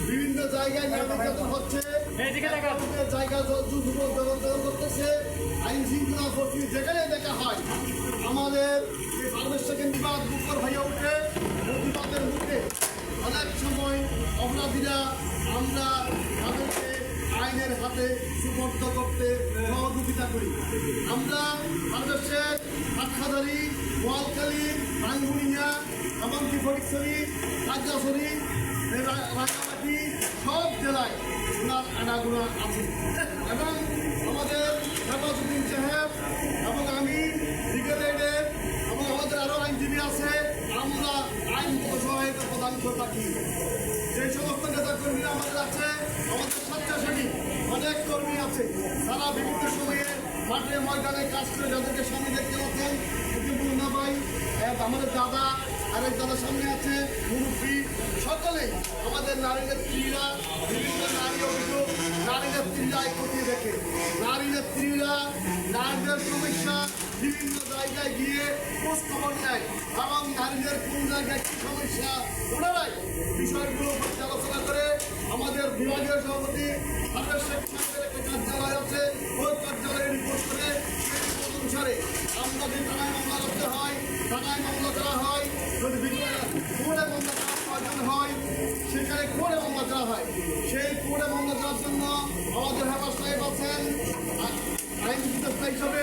বিভিন্ন জায়গায় নির্যাতন হচ্ছে। যুবক জগৎ করতেছে আইন শৃঙ্খলা পরিস্থিতি যেখানে দেখা হয় আমাদের বুকর হয়ে ওঠে প্রতিবাদের মুখে অনেক সময় অপরাধীরা আমরা তাদেরকে আইনের হাতে সুপর্দ করতে সহযোগিতা করি। আমরা বাংলাদেশের হাটখাদারি গোয়ালখালী রাঙ্গুনিয়া এমনকি ফটিকছড়ি খাগড়াছড়ি রাঙামাটি সব জেলায় ওনার আনাগুনা আছে এবং আমাদের হেফাজুদ্দিন সাহেব এবং আমি লিগেল এইডের এবং আমাদের আরও আইনজীবী আছে। আমরা আইন সহায়তা প্রদান করে থাকি সেই সমস্ত নেতা কর্মীরা আমাদের আছে আমাদের স্বেচ্ছাসেবী অনেক কর্মী আছে তারা বিভিন্ন সময়ে মাঠে ময়দানে কাজ করে যাদেরকে সামনে দেখতে পাচ্ছেন এক আমাদের দাদা, আরেক দাদার সামনে আছে, মুরব্বী, সকলেই আমাদের নারী নেত্রীরা, বিভিন্ন নারী অভিযোগ, নারী নেত্রীরা খতিয়ে দেখে। নারী নেত্রীরা, নারীদের সমস্যা বিভিন্ন জায়গায় গিয়ে খোঁজ খবর নেয় এবং নারীদের কোন জায়গায় কী সমস্যা, ওনারাই বিষয়গুলো পর্যালোচনা করে আমাদের বিভাগীয় সভাপতি, আমাদের শেখ সাহেবের একটা কার্যালয় আছে ওই কার্যালয়ে রিপোর্ট করে সেই রিপোর্ট অনুসারে আমরা যে থানায় মামলা করতে হয় থানায় মামলা করা হয় যদি মামলা করার প্রয়োজন হয় সেখানে মামলা করা হয় সেই কোর্টে মামলা করার জন্য আমাদের হেফাজ সাহেব আছেন আ- আইনজীবী হিসাবে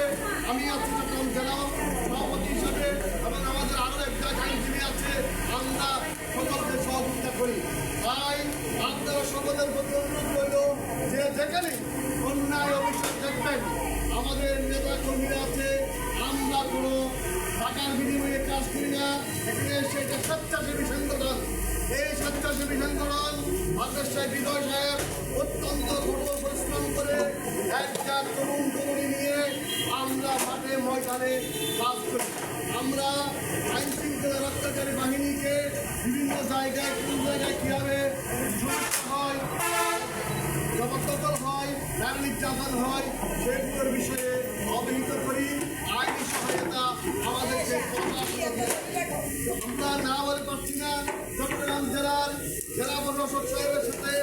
আমি আছি চট্টগ্রাম জেলা সভাপতি হিসাবে এবং আমাদের আরও একটা আইনজীবী আছে আমরা সকলকে সহযোগিতা করি। তাই আপনারা সকলের প্রতি অনুরোধ টাকার বিনিময়ে কাজ করি না এখানে সেটা স্বেচ্ছাসেবী সংগঠন এই স্বেচ্ছাসেবী সংগঠন সাহেব বিজয় সাহেব অত্যন্ত কঠোর পরিশ্রম করে একটা তরুণ তরুণী নিয়ে আমরা মাঠে ময়দানে কাজ করি আমরা আইন শৃঙ্খলা রক্ষাকারী বাহিনীকে বিভিন্ন জায়গায় কোন জায়গায় কীভাবে হয় জবরদখল হয় নারী নির্যাতন হয়। না বলে পারছি না। চট্টগ্রাম জেলার জেলা প্রশাসক সাহেবের সাথে